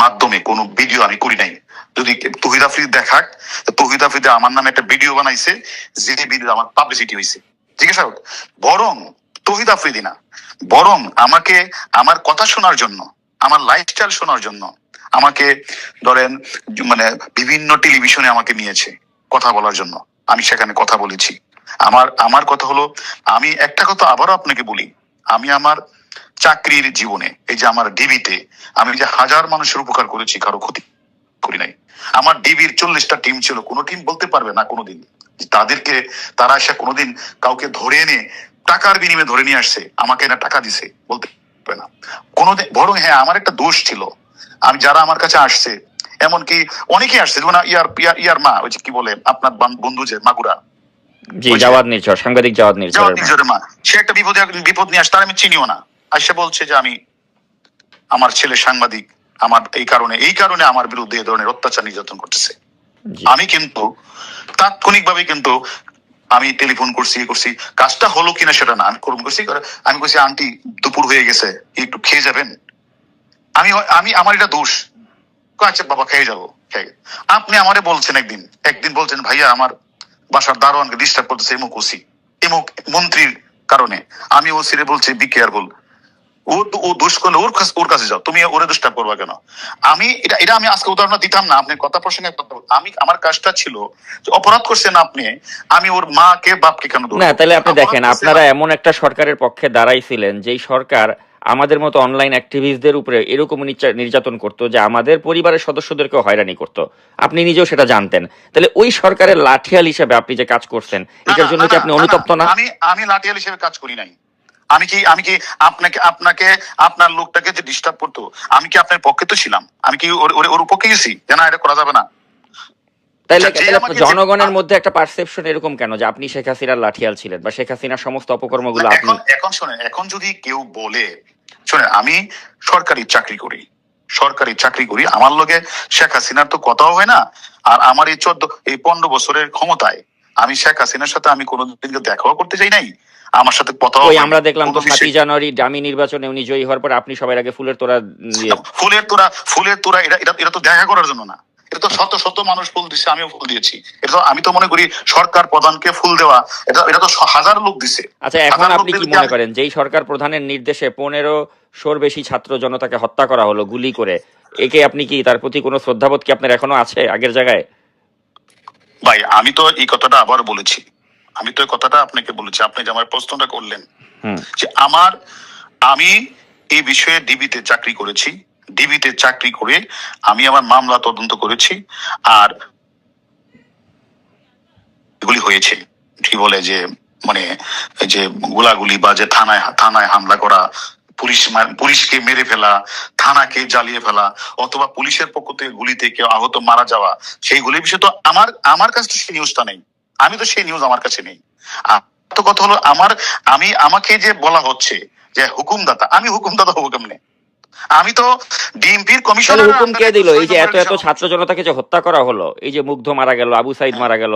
মাধ্যমে কোনো ভিডিও আমি করি নাই। যদি তহিদ আফ্রিদি দেখাক তহিদ আফ্রিদি আমার নামে একটা ভিডিও বানাইছে যে ভিডিও আমার পাবলিসিটি হয়েছে জিজ্ঞাসা বরং তহিদ আফ্রিদি না, বরং আমাকে আমার কথা শোনার জন্য, আমার লাইফস্টাইল শোনার জন্য আমাকে ধরেন মানে বিভিন্ন টেলিভিশনে আমাকে নিয়েছে কথা বলার জন্য। আমি সেখানে কথা বলেছি। আমার আমার কথা হলো, আমি একটা কথা আবারও আপনাকে বলি। আমি আমার চাকরির জীবনে এই যে আমার ডিবিতে আমি যে হাজার মানুষের উপকার করেছি কারও ক্ষতি করি নাই। আমার ডিবির চল্লিশটা টিম ছিল কোনো টিম বলতে পারবে না কোনোদিন। তাদেরকে তারা এসে কোনোদিন কাউকে ধরে এনে টাকার বিনিময়ে ধরে নিয়ে আসছে আমাকে না টাকা দিছে বলতে পারবে না। কোনোদিন বরং হ্যাঁ আমার একটা দোষ ছিল। আমি যারা আমার কাছে আসছে এমনকি অনেকেই আসছে যেমন ইয়ার ইয়ার ইয়ার মা ওই যে কি বলে আপনার বান- বন্ধু যে মাগুরা। জি জাওয়াদ নির্ঝর সাংবাদিক জাওয়াদ নির্ঝর মা। সে একটা বিপদে বিপদ নিয়ে আসে তার আমি চিনিও না। আর সে বলছে যে আমি আমার ছেলে সাংবাদিক আমার এই কারণে এই কারণে আমার বিরুদ্ধে এই ধরনের অত্যাচার নির্যাতন করতেছে। আমি কিন্তু তাৎক্ষণিক ভাবে কিন্তু আমি টেলিফোন করছি ইয়ে করছি। কাজটা হলো কিনা সেটা না আমি করুন করছি আমি কইছি আন্টি দুপুর হয়ে গেছে একটু খেয়ে যাবেন? আমি আমি আমার এটা দোষ। আচ্ছা বাবা খেয়ে যাব খেয়ে আপনি আমারে বলছেন একদিন একদিন বলছেন ভাইয়া আমার বাসার দারোয়ানকে ডিস্টার্ব করতেছে এমুক ওসি এমুক মন্ত্রীর কারণে। আমি ওসিরে বলছি বি কেয়ারফুল ও ও দোষ করলে ওর কাছে ওর কাছে যাও। তুমি ওরে করবা কেন? আমি এটা এটা আমি আজকে উদাহরণ দিতাম না আপনি কথা প্রসঙ্গে আমি আমার কাজটা ছিল যে অপরাধ করছেন আপনি আমি ওর মাকে বাপকে কেন না তাহলে আপনি দেখেন আপনারা এমন একটা সরকারের পক্ষে দাঁড়াইছিলেন যেই সরকার আমাদের মতো অনলাইন অ্যাক্টিভিস্টদের উপরে এরকম নির্যাতন করতো যে আমাদের পরিবারের সদস্যদেরকে হয়রানি করতো। আপনি নিজেও সেটা জানতেন। তাহলে ওই সরকারের লাঠিয়াল হিসেবে আপনি যে কাজ করছেন এটার জন্য কি আপনি অনুতপ্ত না? আমি আমি লাঠিয়াল হিসেবে কাজ করি নাই। আমি কি আমি কি আপনাকে আপনাকে আপনার লোকটাকে যে ডিস্টার্ব করতো আমি কি আপনার পক্ষে তো ছিলাম? আমি কি ওর পক্ষে গেছি যে না এটা করা যাবে না। জনগণের মধ্যে একটা পারসেপশন এরকম কেন যে আপনি শেখ হাসিনার লাঠিয়াল ছিলেন বা শেখ হাসিনার সমস্ত অপকর্মগুলো আপনি এখন এখন শোনেন এখন যদি কেউ বলে শোনেন আমি সরকারি চাকরি করি সরকারি চাকরি করি আমার লগে শেখ হাসিনার তো কথাও হয় না আর আমার এই চোদ্দ এই পনেরো বছরের ক্ষমতায় আমি শেখ হাসিনার সাথে আমি কোনোদিনকে দেখাও করতে চাই নাই। আমার সাথে কথাও ওই আমরা দেখলাম তো সাতই জানুয়ারি ডামি নির্বাচনে উনি জয়ী হওয়ার পর আপনি সবার আগে ফুলের তোরা ফুলের তোরা ফুলের তোরা এটা এটা তো দেখা করার জন্য না। এটা তো শত শত মানুষ ফুল দিচ্ছে আমিও ফুল দিয়েছি। এটা তো আমি তো মনে করি সরকার প্রধানকে ফুল দেওয়া এটা এটা তো হাজার লোক দিছে। আচ্ছা এখন আপনি কি মনে করেন যেই সরকার প্রধানের নির্দেশে পনেরো শোর বেশি ছাত্র জনতাকে হত্যা করা হলো গুলি করে একে আপনি কি তার প্রতি কোনো শ্রদ্ধাবোধ কি আপনার এখনও আছে আগের জায়গায়? ভাই আমি তো এই কথাটা আবার বলেছি। আমি তো কথাটা আপনাকে বলেছি আপনি যে আমার প্রশ্নটা করলেন যে আমার আমি এই বিষয়ে ডিবিতে চাকরি করেছি ডিবিতে চাকরি করে আমি আমার মামলা তদন্ত করেছি আর এগুলি হয়েছে। কি বলে যে মানে যে গোলাগুলি বা যে থানায় থানায় হামলা করা পুলিশ পুলিশকে মেরে ফেলা থানাকে জ্বালিয়ে ফেলা অথবা পুলিশের পক্ষ থেকে গুলিতে কেউ আহত মারা যাওয়া সেইগুলির বিষয়ে তো আমার আমার কাছে সেই নিউজটা নেই। আমি তো সেই নিউজ আমার কাছে নেই। তো কথা হলো আমার আমি আমাকে যে বলা হচ্ছে যে হুকুমদাতা আমি হুকুমদাতা হব কেমনে? আমি তো ডিএমপির কমিশনার হুকুম কে দিল? এই যে এত এত ছাত্র জনতাকে যে হত্যা করা হলো এই যে মুগ্ধ মারা গেল আবু সাইদ মারা গেল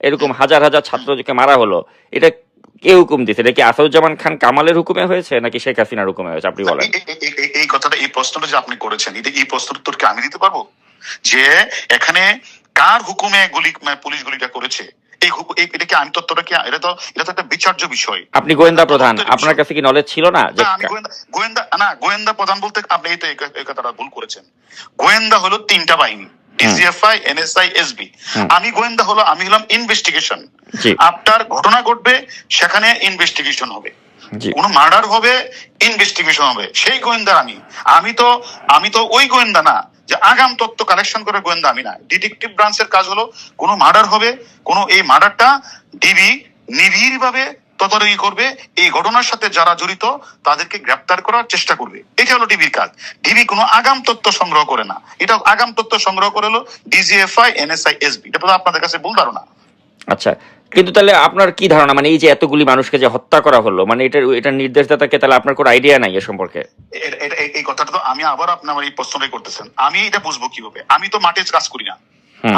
এরকম হাজার হাজার ছাত্রকে মারা হলো এটা কে হুকুম দিছে? এটা কি আসাদুজ্জামান খান কামালের হুকুমে হয়েছে নাকি শেখ হাসিনার হুকুমে হয়েছে? আপনি বলেন। এই- কথাটা এই প্রশ্নটা যে আপনি করেছেন এটা এই প্রশ্নের উত্তর কি আমি দিতে পারব? যে এখানে কার হুকুমে গুলি মানে পুলিশ গুলিটা করেছে? এই এটা কি আমি তত্ত্বটা কি এটা তো এটা তো একটা বিচার্য বিষয়। আপনি গোয়েন্দা প্রধান আপনার কাছে কি নলেজ ছিল না আমি গোয়েন্দা গোয়েন্দা না গোয়েন্দা প্রধান বলতে আপনি এই তো এই কথাটা ভুল করেছেন। গোয়েন্দা হলো তিনটা বাহিনী ডিজিএফআই এনএসআই এসবি। আমি গোয়েন্দা হলো আমি হলাম ইনভেস্টিগেশন আপনার ঘটনা ঘটবে সেখানে ইনভেস্টিগেশন হবে। কোনো মার্ডার হবে ইনভেস্টিগেশন হবে। সেই গোয়েন্দা আমি। আমি তো আমি তো ওই গোয়েন্দা না। যে আগাম তথ্য কালেকশন করে গোয়েন্দা, আমি না। ডিটেকটিভ ব্রাঞ্চের কাজ হলো, কোনো মার্ডার হবে, কোনো এই মার্ডারটা ডিবি নিবিড় ভাবে তদারকি করবে, এই ঘটনার সাথে যারা জড়িত, তাদেরকে গ্রেপ্তার করার চেষ্টা করবে। এটা হলো ডিবির কাজ। ডিবি কোনো আগাম তথ্য সংগ্রহ করে না। এটা আগাম তথ্য সংগ্রহ করে হলো ডিজিএফআই এনএসআই এসবি এটা তো আপনাদের কাছে ভুল ধারণা। আচ্ছা কিন্তু তাহলে আপনার কি ধারণা? মানে এই যে এতগুলি মানুষকে যে হত্যা করা হলো মানে এটার এটার নির্দেশদাতাকে তাহলে আপনার কোনো আইডিয়া নাই এ সম্পর্কে? এই- কথাটা তো আমি আবার আপনার আমার এই প্রশ্নটাই করতেছেন। আমি এটা বুঝব কীভাবে? আমি তো মাঠে কাজ করি না।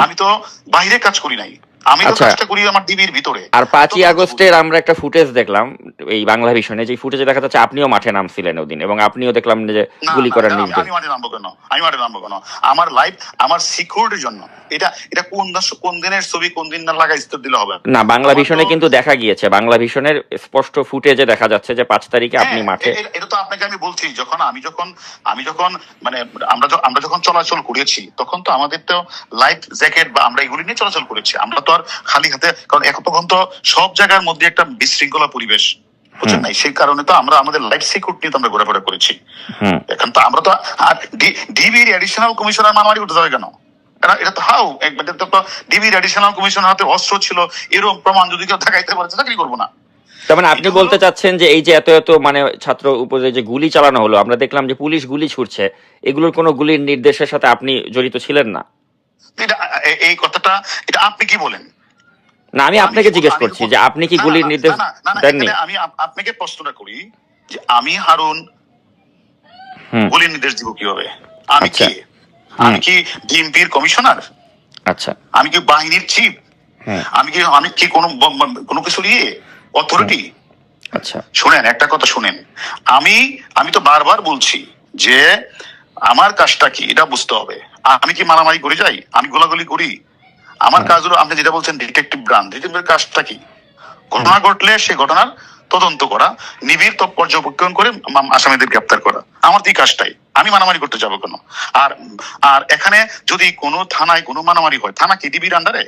আমি তো বাইরে কাজ করি নাই। আমি তো আচ্ছা। কাজটা করি আমার ডিবির ভিতরে। আর পাঁচই আগস্টের আমরা একটা ফুটেজ দেখলাম এই বাংলা ভিশনে যে ফুটেজে দেখা যাচ্ছে আপনিও মাঠে নামছিলেন ওদিন এবং আপনিও দেখলাম যে গুলি করার নির্দেশ। আমি মাঠে নামবো কেন? আমি মাঠে নামবো কেন? আমার লাইফ আমার সিকিউরিটির জন্য। এটা এটা কোন দাস- কোন দিনের ছবি কোন দিন না লাগাই স্তর দিলে হবে? না বাংলা ভিশনে কিন্তু দেখা গিয়েছে। বাংলা ভিশনের স্পষ্ট ফুটেজে দেখা যাচ্ছে যে পাঁচ তারিখে আপনি হ্যাঁ, মাঠে এ- এ- এটা তো আপনাকে আমি বলছি যখন আমি যখন আমি যখন মানে আমরা আমরা যখন চলাচল করেছি তখন তো আমাদের তো লাইফ জ্যাকেট বা আমরা এগুলি নিয়ে চলাচল করেছি। আমরা তো আর খালি হাতে কারণ এখন তখন তো সব জায়গার মধ্যে একটা বিশৃঙ্খলা পরিবেশ বুঝছেন নাই? সেই কারণে তো আমরা আমাদের লাইফ সিকিউরিটি নিয়ে আমরা ঘোরাফেরা করেছি। এখন তো আমরা তো আর ডিবির এডিশনাল কমিশনার মারামারি করতে যাবে কেন? এটা তো হাউ তো ডিবির এডিশনাল কমিশনার হাতে অস্ত্র ছিল এরকম প্রমাণ যদি কেউ দেখাইতে পারে চাকরি করব না। তার মানে আপনি বলতে চাচ্ছেন যে এই যে এত এত মানে ছাত্র উপরে যে গুলি চালানো হলো আমরা দেখলাম যে পুলিশ গুলি ছুটছে এগুলোর কোনো গুলির নির্দেশের সাথে আপনি জড়িত ছিলেন না? এই কথাটা এটা আপনি কি বলেন? না আমি আপনাকে জিজ্ঞেস করছি যে আপনি কি গুলির নির্দেশ দেননি? আমি আপনাকে প্রশ্নটা করি যে আমি হারুন গুলির নির্দেশ দিব কীভাবে? আমি আচ্ছা। কি? আমি কি ডিএমপির কমিশনার? আচ্ছা। আমি কি বাহিনীর চিফ? আমি কি আমি কি কোনো কোনো কিছু ইয়ে অথরিটি আচ্ছা। শুনেন একটা কথা শুনেন। আমি আমি তো বারবার বলছি যে আমার কাজটা কি এটা বুঝতে হবে। আমি কি মারামারি করে যাই? আমি গোলাগুলি করি? আমার কাজ হলো আপনি যেটা বলছেন ডিটেকটিভ ব্রাঞ্চ ডিটেকটিভের কাজটা কি? ঘটনা ঘটলে সে ঘটনার তদন্ত করা নিবিড় পর্যবেক্ষণ করে আসামিদের গ্রেপ্তার করা। আমার এই কাজটাই? আমি মারামারি করতে যাব কেন? আর আর এখানে যদি কোনো থানায় কোনো মারামারি হয় থানা কি ডিবির আন্ডারে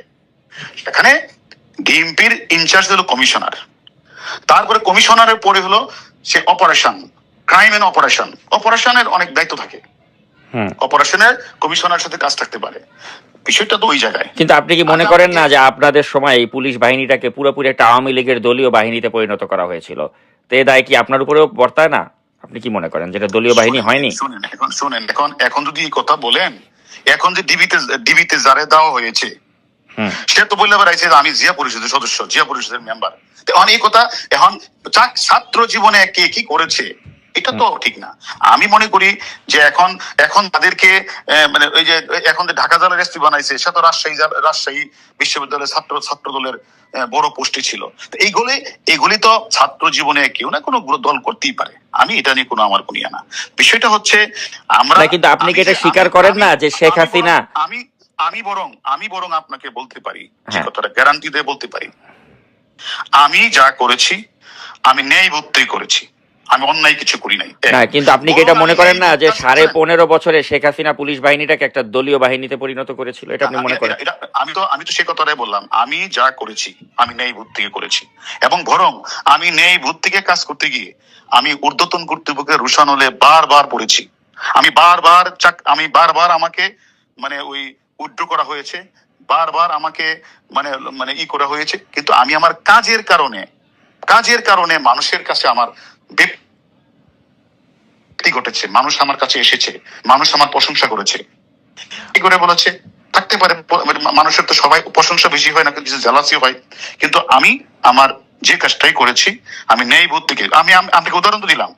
এখানে ডিএমপির ইনচার্জ হলো কমিশনার তারপরে কমিশনারের পরে হলো সে অপারেশন ক্রাইম এন্ড অপারেশন অপারেশনের অনেক দায়িত্ব থাকে। অপারেশনের কমিশনার সাথে কাজ থাকতে পারে। বিষয়টা তো ওই জায়গায়। কিন্তু আপনি কি মনে আচ্ছা, করেন না যে আপনাদের সময় এই পুলিশ বাহিনীটাকে পুরোপুরি একটা আওয়ামী লীগের দলীয় বাহিনীতে পরিণত করা হয়েছিল? তো এই দায় কি আপনার উপরেও বর্তায় না? আপনি কি মনে করেন যেটা দলীয় বাহিনী হয়নি? শুনেন এখন শুনেন এখন এখন যদি এই কথা বলেন এখন যে ডিবিতে ডিবিতে যারে দেওয়া হয়েছে হুম। সে তো বললে বেড়াইছে যে আমি জিয়া পরিষদের সদস্য জিয়া পরিষদের মেম্বার। এখন এই কথা এখন ছাত্র জীবনে কে কি করেছে? এটা তো ঠিক না। আমি মনে করি যে এখন এখন তাদেরকে মানে ওই যে এখন যে ঢাকা জেলার এসপি বানাইছে সে তো রাজশাহী রাজশাহী বিশ্ববিদ্যালয়ের ছাত্র ছাত্র দলের বড় পোস্টে ছিল। তো এইগুলি এগুলি তো ছাত্র জীবনে কেউ না কোনো দল করতেই পারে। আমি এটা নিয়ে কোনো আমার কোনো ইয়ে না। বিষয়টা হচ্ছে আমরা কিন্তু আপনি কি এটা স্বীকার করেন না যে শেখ হাসিনা- আমি আমি বরং আমি বরং আপনাকে বলতে পারি হ্যাঁ। কথাটা গ্যারান্টি দিয়ে বলতে পারি। আমি যা করেছি আমি ন্যায় করেছি। আমি অন্যায় কিছু করি নাই। না কিন্তু আপনি কি এটা মনে করেন না যে সাড়ে পনেরো বছরে শেখ হাসিনা পুলিশ বাহিনীটাকে একটা দলীয় বাহিনীতে পরিণত করেছিল? এটা আপনি মনে করেন? আমি তো আমি তো সে কথাটাই বললাম। আমি যা করেছি আমি ন্যায় বুদ্ধি থেকে করেছি। এবং বরং আমি ন্যায় বুদ্ধি থেকে কাজ করতে গিয়ে আমি ঊর্ধ্বতন কর্তৃপক্ষের রুশানলে বারবার পড়েছি। আমি বারবার চাক- আমি বারবার আমাকে মানে ওই উইথড্র করা হয়েছে বারবার আমাকে মানে মানে ই করা হয়েছে। কিন্তু আমি আমার কাজের কারণে কাজের কারণে মানুষের কাছে আমার ব্যক্তি ঘটেছে। মানুষ আমার কাছে এসেছে। মানুষ আমার প্রশংসা করেছে। কি করে বলেছে? থাকতে পারে। মানে মানুষের তো সবাই প্রশংসা বেশি হয় না কিছু জেলাসি হয়। কিন্তু আমি আমার যে কাজটাই করেছি আমি নেই বুদ্ধিকে আমি আমি- আপনাকে উদাহরণ তো দিলাম।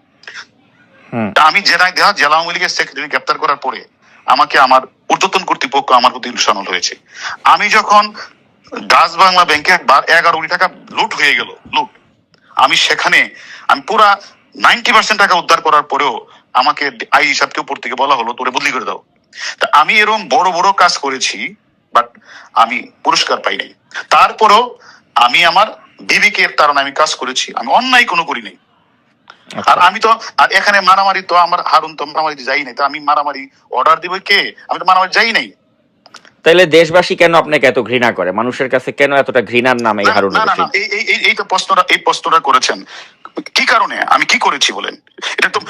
আমি জেলায় দেওয়া জেলা আওয়ামী লীগের সেক্রেটারি গ্রেপ্তার করার পরে আমাকে আমার ঊর্ধ্বতন কর্তৃপক্ষ আমার প্রতি ইনশানল হয়েছে। আমি যখন ডাচ বাংলা ব্যাংকের এগারো কোটি টাকা লুট হয়ে গেল লুট। সেখানে আমি পুরা নাইনটি পার্সেন্ট টাকা উদ্ধার করার পরেও আমাকে আই হিসাবকে উপর থেকে বলা হলো তোরে বদলি করে দাও। তা আমি এরকম বড় বড় কাজ করেছি বাট আমি পুরস্কার পাই নাই। তারপরেও আমি আমার বিবেকের কারণে আমি কাজ করেছি আমি অন্যায় কোনো করি নাই। আচ্ছা। আর আমি তো আর এখানে মারামারি তো আমার হারুন তো মারামারি যাই নাই তো আমি মারামারি অর্ডার দিব কে? আমি তো মারামারি যাই নাই। তাহলে দেশবাসী কেন আপনাকে এত ঘৃণা করে? মানুষের কাছে কেন এতটা ঘৃণার নাম এই হারুন রশিদ এই তো প্রশ্নটা এই প্রশ্নটা করেছেন। কি কারণে? আমি কি করেছি বলেন? এটা তো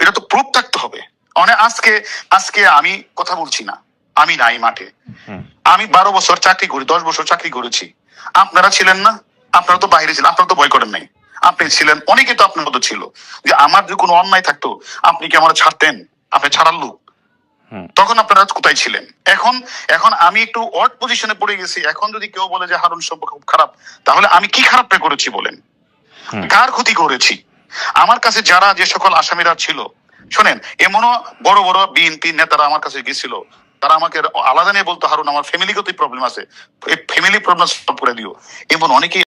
এটা তো- প্রুফ থাকতে হবে। মানে আজকে আজকে আমি কথা বলছি না। আমি নাই মাঠে। আমি বারো বছর চাকরি করি দশ বছর চাকরি করেছি। আপনারা ছিলেন না? আপনারা তো বাইরে ছিলেন আপনারা তো বয় করেন নাই। আপনি ছিলেন অনেকে তো আপনার মতো ছিল। যে আমার যদি কোনো অন্যায় থাকতো আপনি কি আমার ছাড়তেন? আপনি ছাড়ার লোক। তখন আপনারা কোথায় ছিলেন? এখন এখন আমি একটু অড পজিশনে পড়ে গেছি। এখন যদি কেউ বলে যে হারুন সম্পর্ক খুব খারাপ তাহলে আমি কি খারাপটা করেছি বলেন? কার ক্ষতি করেছি? আমার কাছে যারা যে সকল আসামিরা ছিল শোনেন এমনও বড় বড় বিএনপি নেতারা আমার কাছে গেছিল। তারা আমাকে আলাদা নিয়ে বলতো হারুন আমার ফ্যামিলিগত প্রবলেম আছে। ফ্যামিলি প্রবলেম সলভ করে দিও। এমন অনেকেই